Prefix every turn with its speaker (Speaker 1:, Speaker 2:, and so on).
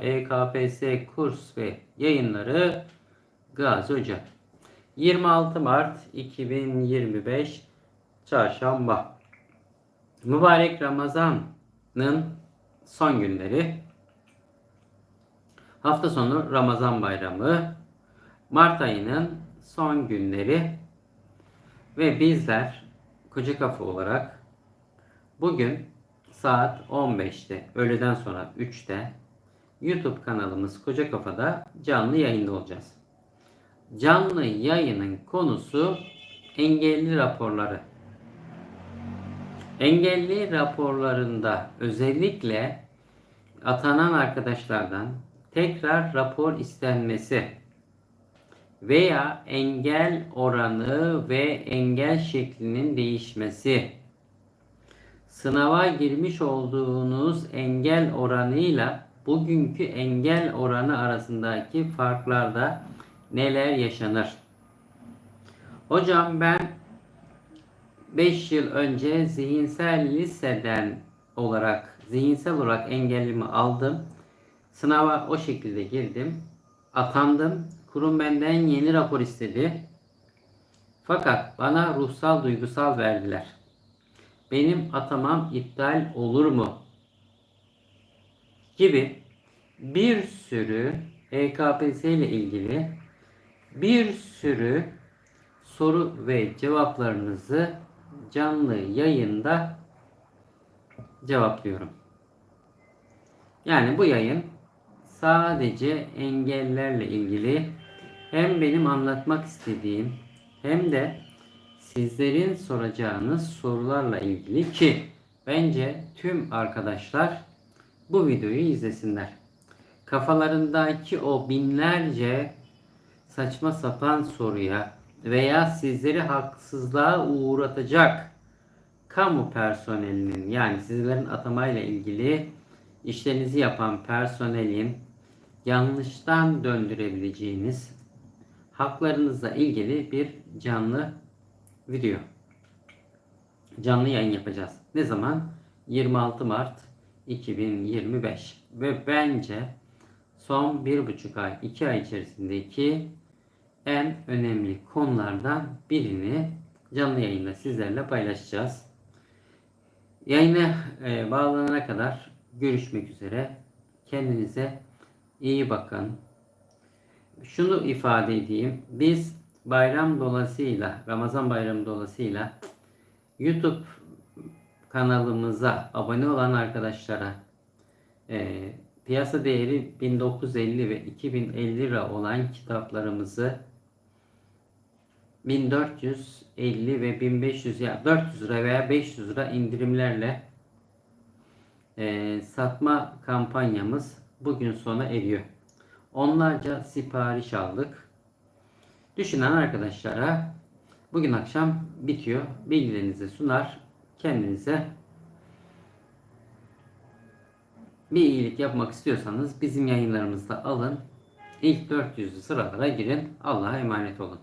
Speaker 1: EKPS kurs ve yayınları Gazi Hoca. 26 Mart 2025 Çarşamba. Mübarek Ramazan'ın son günleri. Hafta sonu Ramazan Bayramı. Mart ayının son günleri. Ve bizler Koca Kafa olarak bugün saat 15'te öğleden sonra 3'te YouTube kanalımız Koca Kafa'da canlı yayında olacağız. Canlı yayının konusu engelli raporları. Engelli raporlarında özellikle atanan arkadaşlardan tekrar rapor istenmesi veya engel oranı ve engel şeklinin değişmesi sınava girmiş olduğunuz engel oranıyla bugünkü engel oranı arasındaki farklarda neler yaşanır? Hocam ben 5 yıl önce zihinsel liseden olarak zihinsel olarak engellimi aldım. Sınava o şekilde girdim. Atandım. Kurum benden yeni rapor istedi. Fakat bana ruhsal duygusal verdiler. Benim atamam iptal olur mu? Gibi bir sürü EKPS ile ilgili bir sürü soru ve cevaplarınızı canlı yayında cevaplıyorum. Yani bu yayın sadece engellerle ilgili hem benim anlatmak istediğim hem de sizlerin soracağınız sorularla ilgili ki bence tüm arkadaşlar bu videoyu izlesinler. Kafalarındaki o binlerce saçma sapan soruya veya sizleri haksızlığa uğratacak kamu personelinin yani sizlerin atamayla ilgili işlerinizi yapan personelin yanlıştan döndürebileceğiniz haklarınızla ilgili bir canlı video. Canlı yayın yapacağız. Ne zaman? 26 Mart 2025. Ve bence son bir buçuk ay, iki ay içerisindeki en önemli konulardan birini canlı yayında sizlerle paylaşacağız. Yayına e, bağlanana kadar görüşmek üzere. Kendinize iyi bakın. Şunu ifade edeyim. Biz bayram dolayısıyla, Ramazan bayramı dolayısıyla YouTube kanalımıza abone olan arkadaşlara e, piyasa değeri 1950 ve 2050 lira olan kitaplarımızı 1450 ve 1500 ya 400 lira veya 500 lira indirimlerle e, satma kampanyamız bugün sona eriyor. Onlarca sipariş aldık. Düşünen arkadaşlara bugün akşam bitiyor. Bilgilerinizi sunar. Kendinize bir iyilik yapmak istiyorsanız bizim yayınlarımızda alın. İlk 400'lü sıralara girin. Allah'a emanet olun.